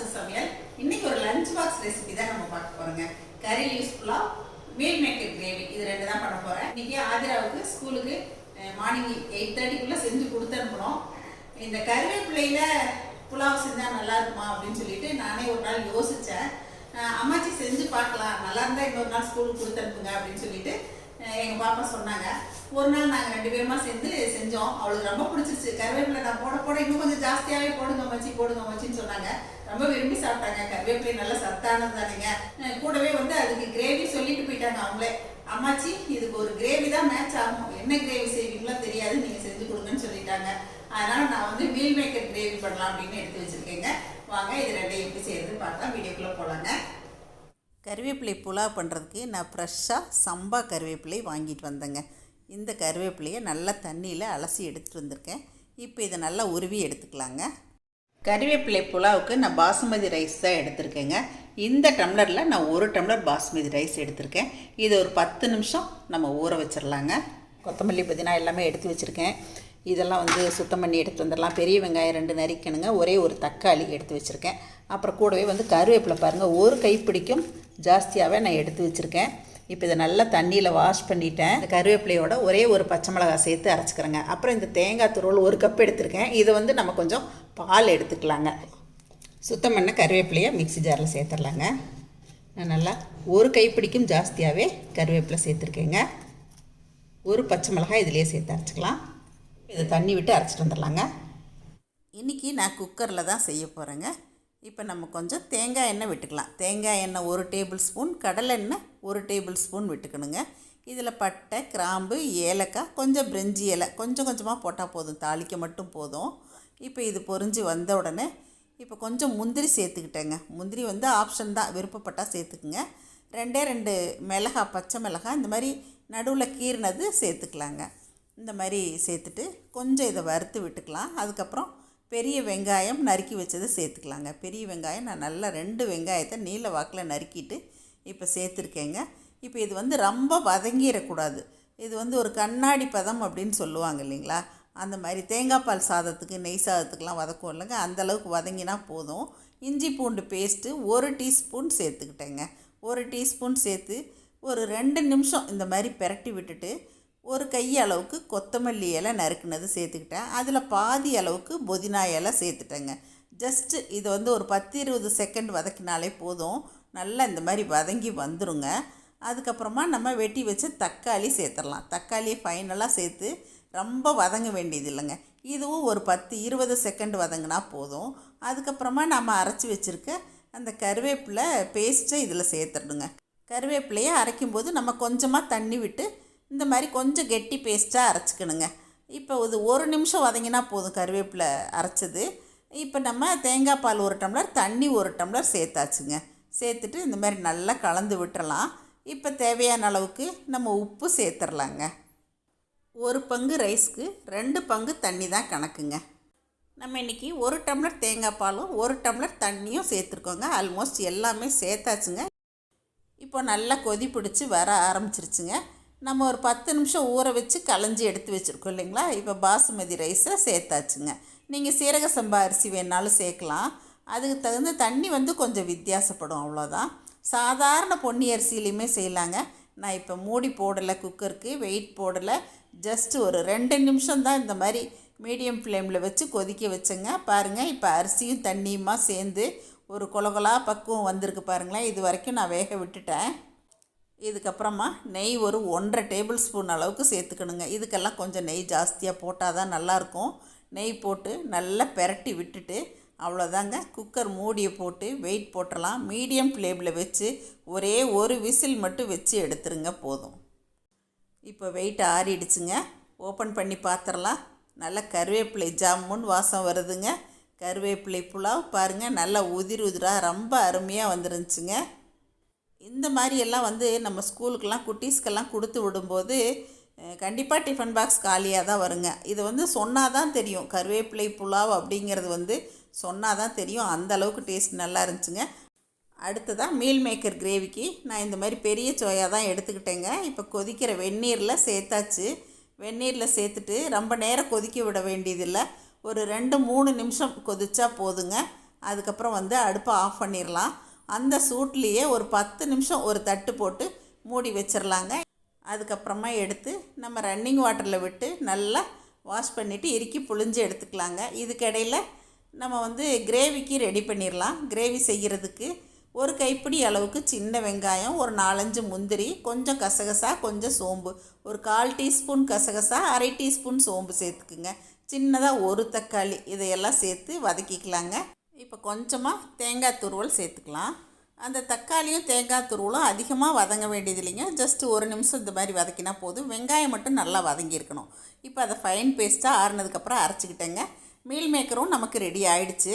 அரசு சமையல். இன்னைக்கு ஒரு லஞ்ச் பாக்ஸ் ரெசிபி தான் நம்ம பார்க்க போறோங்க. Curry leaves pulao meal maker gravy இது ரெண்டு தான் பண்ண போறேன். இன்னைக்கு ஆதிராவுக்கு ஸ்கூலுக்கு மார்னிங் எயிட் தேர்ட்டிக்குள்ள செஞ்சு கொடுத்து அனுப்பணும் இந்த கருவேப்பிள்ளையில புலாவ் செஞ்சா நல்லா இருக்குமா அப்படின்னு சொல்லிட்டு நானே ஒரு நாள் யோசிச்சேன். அம்மாச்சி செஞ்சு பார்க்கலாம். நல்லா இருந்தா இன்னொரு நாள் ஸ்கூலுக்கு கொடுத்து அனுப்புங்க அப்படின்னு சொல்லிட்டு எங்கள் பாப்பா சொன்னாங்க. ஒரு நாள் நாங்கள் ரெண்டு பேருமா சேர்ந்து செஞ்சோம். அவளுக்கு ரொம்ப பிடிச்சிருச்சு. கருவேப்பிலை நான் போட போட இன்னும் கொஞ்சம் ஜாஸ்தியாகவே போடுங்க மச்சி போடுங்க மச்சின்னு சொன்னாங்க. ரொம்ப விரும்பி சாப்பிட்டாங்க கருவேப்பிலை நல்லா சத்தானது தானுங்க. கூடவே வந்து அதுக்கு கிரேவி சொல்லிட்டு போயிட்டாங்க அவங்களே. அம்மாச்சி இதுக்கு ஒரு கிரேவி தான் மேட்ச் ஆகும். என்ன கிரேவி செய்வீங்களோ தெரியாது நீங்கள் செஞ்சு கொடுங்கன்னு சொல்லிட்டாங்க. அதனால் நான் வந்து மீல் மேக்கர் கிரேவி பண்ணலாம் அப்படின்னு எடுத்து வச்சுருக்கேங்க. வாங்க இது ரெண்டையும் எப்படி செய்யறது பார்த்தா வீடியோக்குள்ளே போகலாங்க கருவேப்பிலை புலாவ் பண்ணுறதுக்கு நான் ஃப்ரெஷ்ஷாக சம்பா கருவேப்பிலை வாங்கிட்டு வந்தேங்க. இந்த கருவேப்பிலையை நல்லா தண்ணியில் அலசி எடுத்துகிட்டு வந்திருக்கேன். இப்போ இதை நல்லா உருவி எடுத்துக்கலாங்க. கறிவேப்பிலை புலாவுக்கு நான் பாசுமதி ரைஸ் தான் எடுத்திருக்கேங்க. இந்த டம்ளரில் நான் ஒரு டம்ளர் பாசுமதி ரைஸ் எடுத்திருக்கேன். இது ஒரு பத்து நிமிஷம் நம்ம ஊற வச்சிடலாங்க கொத்தமல்லி புதினா எல்லாமே எடுத்து வச்சுருக்கேன். இதெல்லாம் வந்து சுத்தம் பண்ணி எடுத்து வந்துடலாம். பெரிய வெங்காயம் ரெண்டு நறுக்கணுங்க ஒரே ஒரு தக்காளி எடுத்து வச்சுருக்கேன். அப்புறம் கூடவே வந்து கருவேப்பிலை பாருங்கள் ஒரு கைப்பிடிக்கும் ஜாஸ்தியாகவே நான் எடுத்து வச்சுருக்கேன். இப்போ இதை நல்லா தண்ணியில் வாஷ் பண்ணிட்டேன். இந்த கருவேப்பிலையோட ஒரே ஒரு பச்சை மிளகாய் சேர்த்து அரைச்சிக்கிறேங்க. அப்புறம் இந்த தேங்காய் துருவல் ஒரு கப் எடுத்திருக்கேன். இதை வந்து நம்ம கொஞ்சம் பால் எடுத்துக்கலாங்க. சுத்தம் பண்ண கருவேப்பிலையை மிக்ஸி ஜாரில் சேர்த்துடலாங்க. நான் நல்லா ஒரு கைப்பிடிக்கும் ஜாஸ்தியாகவே கருவேப்பிலை சேர்த்துருக்கேங்க. ஒரு பச்சை மிளகாய் இதிலே சேர்த்து அரைச்சிக்கலாம். இதை தண்ணி விட்டு அரைச்சிட்டு வந்துடலாங்க. இன்றைக்கி நான் குக்கரில் தான் செய்ய போகிறேங்க இப்போ நம்ம கொஞ்சம் தேங்காய் எண்ணெய் விட்டுக்கலாம். தேங்காய் எண்ணெய் ஒரு டேபிள் ஸ்பூன் கடலை எண்ணெய் ஒரு டேபிள் ஸ்பூன் விட்டுக்கணுங்க. இதில் பட்டை கிராம்பு ஏலக்காய் கொஞ்சம் பிரெஞ்சி இலை கொஞ்சம் கொஞ்சமாக போட்டால் போதும். தாளிக்க மட்டும் போதும். இப்போ இது பொரிஞ்சு வந்த உடனே இப்போ கொஞ்சம் முந்திரி சேர்த்துக்கிட்டேங்க. முந்திரி வந்து ஆப்ஷன் தான். விருப்பப்பட்டால் சேர்த்துக்குங்க. ரெண்டே ரெண்டு மிளகா பச்சை மிளகா இந்த மாதிரி நடுவில் கீறினது சேர்த்துக்கலாங்க. இந்த மாதிரி சேர்த்துட்டு கொஞ்சம் இதை வறுத்து விட்டுக்கலாம். அதுக்கப்புறம் பெரிய வெங்காயம் நறுக்கி வச்சதை சேர்த்துக்கலாங்க. பெரிய வெங்காயம் நான் நல்லா ரெண்டு வெங்காயத்தை நீல வாக்கில் நறுக்கிட்டு இப்போ சேர்த்துருக்கேங்க. இப்போ இது வந்து ரொம்ப வதங்கிடக்கூடாது. இது வந்து ஒரு கண்ணாடி பதம் அப்படின்னு சொல்லுவாங்க இல்லைங்களா? அந்த மாதிரி தேங்காய் பால் சாதத்துக்கு நெய் சாதத்துக்குலாம் வதக்கும் இல்லைங்க. அந்தளவுக்கு வதங்கினா போதும். இஞ்சி பூண்டு பேஸ்ட்டு ஒரு டீஸ்பூன் சேர்த்துக்கிட்டேங்க. ஒரு டீஸ்பூன் சேர்த்து ஒரு ரெண்டு நிமிஷம் இந்த மாதிரி பிரட்டி விட்டுட்டு ஒரு கை அளவுக்கு கொத்தமல்லி இலை நறுக்குனது சேர்த்துக்கிட்டேன். அதில் பாதி அளவுக்கு புதினா இலை சேர்த்துட்டேங்க. ஜஸ்ட்டு இது வந்து ஒரு பத்து இருபது செகண்ட் வதக்கினாலே போதும். நல்லா இந்த மாதிரி வதங்கி வந்துருங்க. அதுக்கப்புறமா நம்ம வெட்டி வச்சு தக்காளி சேர்த்துடலாம். தக்காளியை ஃபைனலாக சேர்த்து ரொம்ப வதங்க வேண்டியது இல்லைங்க. இதுவும் ஒரு பத்து இருபது செகண்ட் வதங்கினா போதும். அதுக்கப்புறமா நம்ம அரைச்சி வச்சுருக்க அந்த கருவேப்பிலை பேஸ்ட்டை இதில் சேர்த்துடுங்க கருவேப்பிலையை அரைக்கும்போது நம்ம கொஞ்சமாக தண்ணி விட்டு இந்த மாதிரி கொஞ்சம் கெட்டி பேஸ்ட்டாக அரைச்சிக்கணுங்க. இப்போ இது ஒரு நிமிஷம் வதங்கினா போதும் கருவேப்பிலை அரைச்சது. இப்போ நம்ம தேங்காய் பால் ஒரு டம்ளர் தண்ணி ஒரு டம்ளர் சேர்த்தாச்சுங்க. சேர்த்துட்டு இந்த மாதிரி நல்லா கலந்து விட்டுறலாம். இப்போ தேவையான அளவுக்கு நம்ம உப்பு சேர்த்துடலாங்க ஒரு பங்கு ரைஸ்க்கு ரெண்டு பங்கு தண்ணி தான் கணக்குங்க. நம்ம இன்றைக்கி ஒரு டம்ளர் தேங்காய் பாலும் ஒரு டம்ளர் தண்ணியும் சேர்த்துருக்கோங்க. ஆல்மோஸ்ட் எல்லாமே சேர்த்தாச்சுங்க. இப்போ நல்லா கொதி பிடிச்சி வர ஆரம்பிச்சிருச்சுங்க. நம்ம ஒரு பத்து நிமிஷம் ஊற வச்சு களைஞ்சி எடுத்து வச்சுருக்கோம் இல்லைங்களா? இப்போ பாசுமதி ரைஸை சேர்த்தாச்சுங்க. நீங்கள் சீரக சம்பா அரிசி வேணாலும் சேர்க்கலாம். அதுக்கு தகுந்த தண்ணி வந்து கொஞ்சம் வித்தியாசப்படும் அவ்வளோதான். சாதாரண பொன்னி அரிசிலையுமே செய்யலாங்க. நான் இப்போ மூடி போடலை குக்கருக்கு வெயிட் போடலை. ஜஸ்ட் ஒரு ரெண்டு நிமிஷம் தான் இந்த மாதிரி மீடியம் ஃப்ளேமில் வச்சு கொதிக்க வச்சேங்க. பாருங்கள் இப்போ அரிசியும் தண்ணியுமா சேர்ந்து ஒரு கொலகொலா பக்குவம் வந்திருக்கு பாருங்களேன். இது வரைக்கும் நான் வேக விட்டுட்டேன். இதுக்கப்புறமா நெய் ஒரு ஒன்றரை டேபிள் ஸ்பூன் அளவுக்கு சேர்த்துக்கணுங்க. இதுக்கெல்லாம் கொஞ்சம் நெய் ஜாஸ்தியாக போட்டால் தான் நல்லாயிருக்கும். நெய் போட்டு நல்லா பெரட்டி விட்டுட்டு அவ்வளோதாங்க. குக்கர் மூடியை போட்டு வெயிட் போட்டுடலாம் மீடியம் ஃப்ளேமில் வச்சு ஒரே ஒரு விசில் மட்டும் வச்சு எடுத்துருங்க போதும். இப்போ வெயிட் ஆறிடுச்சுங்க. ஓப்பன் பண்ணி பார்த்துடலாம் நல்லா கருவேப்பிலை ஜாமுன் வாசம் வருதுங்க. கருவேப்பிலை புலாவ் பாருங்கள் நல்லா உதிர் உதிராக ரொம்ப அருமையாக வந்துருந்துச்சுங்க. இந்த மாதிரி எல்லாம் வந்து நம்ம ஸ்கூலுக்கெல்லாம் குட்டீஸ்க்கெல்லாம் கொடுத்து விடும்போது கண்டிப்பாக டிஃபன் பாக்ஸ் காலியாக தான் வருங்க. இது வந்து சொன்னால் தான் தெரியும். கருவேப்பிலை புலாவ் அப்படிங்கிறது வந்து சொன்னால் தான் தெரியும். அந்த அளவுக்கு டேஸ்ட் நல்லா இருந்துச்சுங்க. அடுத்ததாக மீல் மேக்கர் கிரேவிக்கு நான் இந்த மாதிரி பெரிய சோயா தான் எடுத்துக்கிட்டேங்க. இப்போ கொதிக்கிற வெந்நீரில் சேர்த்தாச்சு. வெந்நீரில் சேர்த்துட்டு ரொம்ப நேரம் கொதிக்க விட வேண்டியதில்லை. ஒரு ரெண்டு மூணு நிமிஷம் கொதிச்சா போதுங்க. அதுக்கப்புறம் வந்து அடுப்பை ஆஃப் பண்ணிடலாம் அந்த சூட்லேயே ஒரு பத்து நிமிஷம் ஒரு தட்டு போட்டு மூடி வச்சிடலாங்க அதுக்கப்புறமா எடுத்து நம்ம ரன்னிங் வாட்டரில் விட்டு நல்லா வாஷ் பண்ணிவிட்டு இறுக்கி புழிஞ்சு எடுத்துக்கலாங்க. இதுக்கிடையில் நம்ம வந்து கிரேவிக்கு ரெடி பண்ணிடலாம் கிரேவி செய்கிறதுக்கு ஒரு கைப்பிடி அளவுக்கு சின்ன வெங்காயம் ஒரு நாலஞ்சு முந்திரி கொஞ்சம் கசகசா கொஞ்சம் சோம்பு. ஒரு கால் டீஸ்பூன் கசகசா அரை டீஸ்பூன் சோம்பு சேர்த்துக்குங்க. சின்னதாக ஒரு தக்காளி இதையெல்லாம் சேர்த்து வதக்கிக்கலாங்க. இப்போ கொஞ்சமாக தேங்காய் துருவல் சேர்த்துக்கலாம். அந்த தக்காளியும் தேங்காய் துருவலும் அதிகமாக வதங்க வேண்டியது இல்லைங்க. ஜஸ்ட் ஒரு நிமிஷம் இந்த மாதிரி வதக்கினா போதும். வெங்காயம் மட்டும் நல்லா வதங்கியிருக்கணும் இப்போ அதை ஃபைன் பேஸ்ட்டாக ஆறுனதுக்கப்புறம் அரைச்சிக்கிட்டேங்க. மீல் மேக்கரும் நமக்கு ரெடி ஆயிடுச்சு.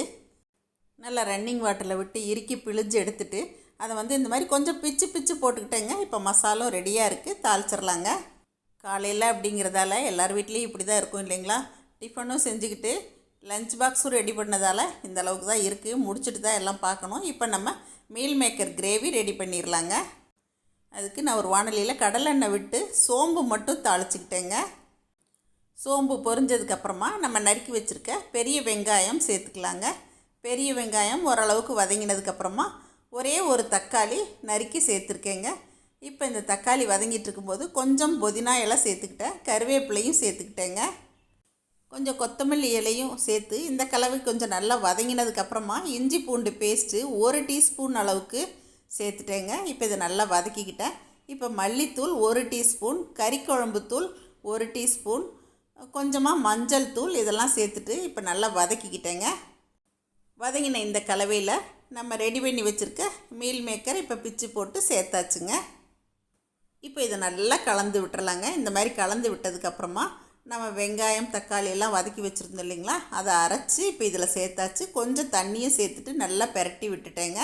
நல்லா ரன்னிங் வாட்டரில் விட்டு இறுக்கி பிழிஞ்சு எடுத்துட்டு அதை வந்து இந்த மாதிரி கொஞ்சம் பிச்சு பிச்சு போட்டுக்கிட்டேங்க. இப்போ மசாலும் ரெடியாக இருக்குது தாளிச்சிடலாங்க காலையில் அப்படிங்கிறதால எல்லார் வீட்லேயும் இப்படி தான் இருக்கும் இல்லைங்களா? டிஃபனும் செஞ்சுக்கிட்டு லஞ்ச் பாக்ஸும் ரெடி பண்ணதால் இந்த அளவுக்கு தான் இருக்குது முடிச்சுட்டு தான் எல்லாம் பார்க்கணும். இப்போ நம்ம மீல் மேக்கர் கிரேவி ரெடி பண்ணிடலாங்க அதுக்கு நான் ஒரு வானலியில் கடலெண்ணெய் விட்டு சோம்பு மட்டும் தாளிச்சிக்கிட்டேங்க. சோம்பு பொரிஞ்சதுக்கப்புறமா நம்ம நறுக்கி வச்சுருக்க பெரிய வெங்காயம் சேர்த்துக்கலாங்க. பெரிய வெங்காயம் ஓரளவுக்கு வதங்கினதுக்கப்புறமா ஒரே ஒரு தக்காளி நறுக்கி சேர்த்துருக்கேங்க. இப்போ இந்த தக்காளி வதங்கிட்டு இருக்கும்போது கொஞ்சம் புதினா இலை சேர்த்துக்கிட்டேன். கருவேப்பிலையும் சேர்த்துக்கிட்டேங்க. கொஞ்சம் கொத்தமல்லி இலையும் சேர்த்து இந்த கலவை கொஞ்சம் நல்லா வதங்கினதுக்கப்புறமா இஞ்சி பூண்டு பேஸ்ட்டு ஒரு டீஸ்பூன் அளவுக்கு சேர்த்துட்டேங்க. இப்போ இதை நல்லா வதக்கிக்கிட்டேன். இப்போ மல்லித்தூள் ஒரு டீஸ்பூன் கறிக்குழம்பு தூள் ஒரு டீஸ்பூன் கொஞ்சமாக மஞ்சள் தூள் இதெல்லாம் சேர்த்துட்டு இப்போ நல்லா வதக்கிக்கிட்டேங்க. வதங்கின இந்த கலவையில் நம்ம ரெடி பண்ணி வச்சுருக்க மீல் மேக்கர் இப்போ பிச்சு போட்டு சேர்த்தாச்சுங்க. இப்போ இதை நல்லா கலந்து விட்டுறலாங்க. இந்த மாதிரி கலந்து விட்டதுக்கப்புறமா நம்ம வெங்காயம் தக்காளி எல்லாம் வதக்கி வச்சுருந்தோம் இல்லைங்களா? அதை அரைச்சி இப்போ இதில் சேர்த்தாச்சு. கொஞ்சம் தண்ணியும் சேர்த்துட்டு நல்லா பெரட்டி விட்டுட்டேங்க.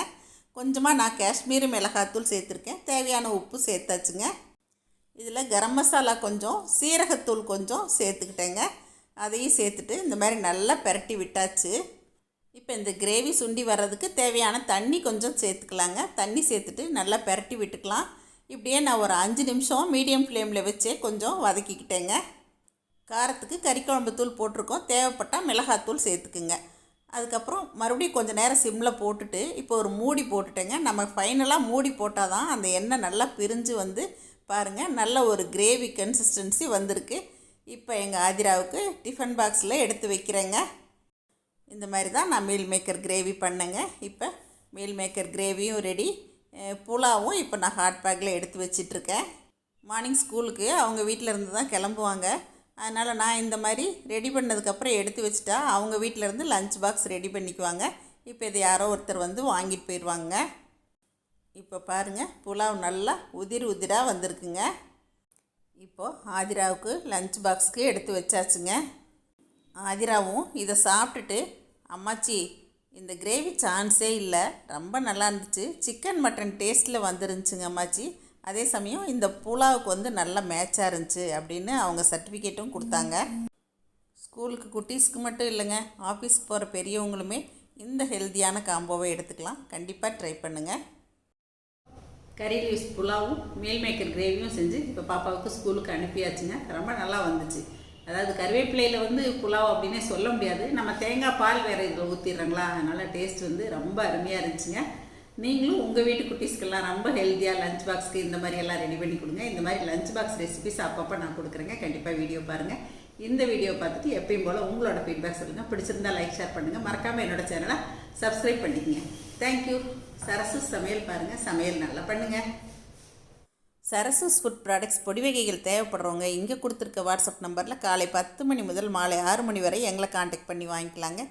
கொஞ்சமாக நான் காஷ்மீரி மிளகாத்தூள் சேர்த்துருக்கேன். தேவையான உப்பு சேர்த்தாச்சுங்க. இதில் கரம் மசாலா கொஞ்சம் சீரகத்தூள் கொஞ்சம் சேர்த்துக்கிட்டேங்க. அதையும் சேர்த்துட்டு இந்த மாதிரி நல்லா பெரட்டி விட்டாச்சு. இப்போ இந்த கிரேவி சுண்டி வர்றதுக்கு தேவையான தண்ணி கொஞ்சம் சேர்த்துக்கலாங்க. தண்ணி சேர்த்துட்டு நல்லா பெரட்டி விட்டுக்கலாம். இப்படியே நான் ஒரு அஞ்சு நிமிஷம் மீடியம் ஃப்ளேமில் வச்சே கொஞ்சம் வதக்கிக்கிட்டேங்க. காரத்துக்கு கறிக்குழம்பு தூள் போட்டிருக்கோம். தேவைப்பட்டால் மிளகாத்தூள் சேர்த்துக்குங்க. அதுக்கப்புறம் மறுபடியும் கொஞ்சம் நேரம் சிம்மில் போட்டுட்டு இப்போ ஒரு மூடி போட்டுட்டேங்க. நம்ம ஃபைனலாக மூடி போட்டால் தான் அந்த எண்ணெய் நல்லா பிரிஞ்சு வந்து பாருங்கள் நல்ல ஒரு கிரேவி கன்சிஸ்டன்சி வந்திருக்கு. இப்போ எங்கள் ஆதிராவுக்கு டிஃபன் பாக்ஸில் எடுத்து வைக்கிறேங்க. இந்த மாதிரி தான் நான் மீல் மேக்கர் கிரேவி பண்ணேங்க. இப்போ மீல் மேக்கர் கிரேவியும் ரெடி புலாவும் இப்போ நான் ஹாட் பேக்கில் எடுத்து வச்சிட்ருக்கேன் மார்னிங் ஸ்கூலுக்கு அவங்க வீட்டில் இருந்து தான் கிளம்புவாங்க. அதனால் நான் இந்த மாதிரி ரெடி பண்ணதுக்கப்புறம் எடுத்து வச்சுட்டா அவங்க வீட்டில் இருந்து லஞ்ச் பாக்ஸ் ரெடி பண்ணிக்குவாங்க. இப்போ இது யாரோ ஒருத்தர் வந்து வாங்கிட்டு போயிடுவாங்க இப்போ பாருங்கள் புலாவ் நல்லா உதிர் உதிராக வந்திருக்குங்க. இப்போது ஆதிராவுக்கு லஞ்ச் பாக்ஸ்க்கு எடுத்து வச்சாச்சுங்க. ஆதிராவும் இதை சாப்பிட்டுட்டு அம்மாச்சி இந்த கிரேவி சான்ஸே இல்லை. ரொம்ப நல்லா இருந்துச்சு. சிக்கன் மட்டன் டேஸ்ட்டில் வந்துருந்துச்சுங்க அம்மாச்சி. அதே சமயம் இந்த புலாவுக்கு வந்து நல்ல மேட்சாக இருந்துச்சு அப்படின்னு அவங்க சர்டிஃபிகேட்டும் கொடுத்தாங்க. ஸ்கூலுக்கு குட்டீஸ்க்கு மட்டும் இல்லைங்க ஆஃபீஸ்க்கு போகிற பெரியவங்களுமே இந்த ஹெல்த்தியான காம்போவை எடுத்துக்கலாம். கண்டிப்பாக ட்ரை பண்ணுங்கள் கறி லீவ்ஸ் புலாவும் மீல் மேக்கர் கிரேவியும் செஞ்சு இப்போ பாப்பாவுக்கு ஸ்கூலுக்கு அனுப்பியாச்சுங்க. ரொம்ப நல்லா வந்துச்சு. அதாவது கருவேப்பிலையில் வந்து புலாவ் அப்படின்னே சொல்ல முடியாது. நம்ம தேங்காய் பால் வேறு இதில் ஊற்றிடுறாங்களா அதனால் டேஸ்ட் வந்து ரொம்ப அருமையாக இருந்துச்சுங்க. நீங்களும் உங்கள் வீட்டு குட்டீஸ்க்கெல்லாம் ரொம்ப ஹெல்த்தியாக லஞ்ச் பாக்ஸ்க்கு இந்த மாதிரி எல்லாம் ரெடி பண்ணி கொடுங்க. இந்த மாதிரி லஞ்ச் பாக்ஸ் ரெசிபிஸ் அப்பப்போ நான் கொடுக்குறேங்க. கண்டிப்பாக வீடியோ பாருங்கள் இந்த வீடியோ பார்த்துட்டு எப்பயும் போல் உங்களோட ஃபீட்பேக் சொல்லுங்கள் பிடிச்சிருந்தா லைக் ஷேர் பண்ணுங்கள் மறக்காமல் என்னோட சேனலை சப்ஸ்கிரைப் பண்ணிக்கங்க. தேங்க்யூ சரசு சமையல் பாருங்கள் சமையல் நல்லா பண்ணுங்கள் சரசஸ் ஃபுட் ப்ராடக்ட்ஸ் பொடி வகைகள் தேவைப்படுறவங்க இங்கே கொடுத்துருக்க வாட்ஸ்அப் நம்பரில் காலை பத்து மணி முதல் மாலை ஆறு மணி வரை எங்களை காண்டாக்ட் பண்ணி வாங்கிக்கலாங்க.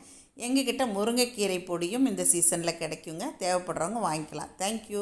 எங்ககிட்ட முருங்கைக்கீரை பொடியும் இந்த சீசனில் கிடைக்குங்க. தேவைப்படுறவங்க வாங்கிக்கலாம். தேங்க்யூ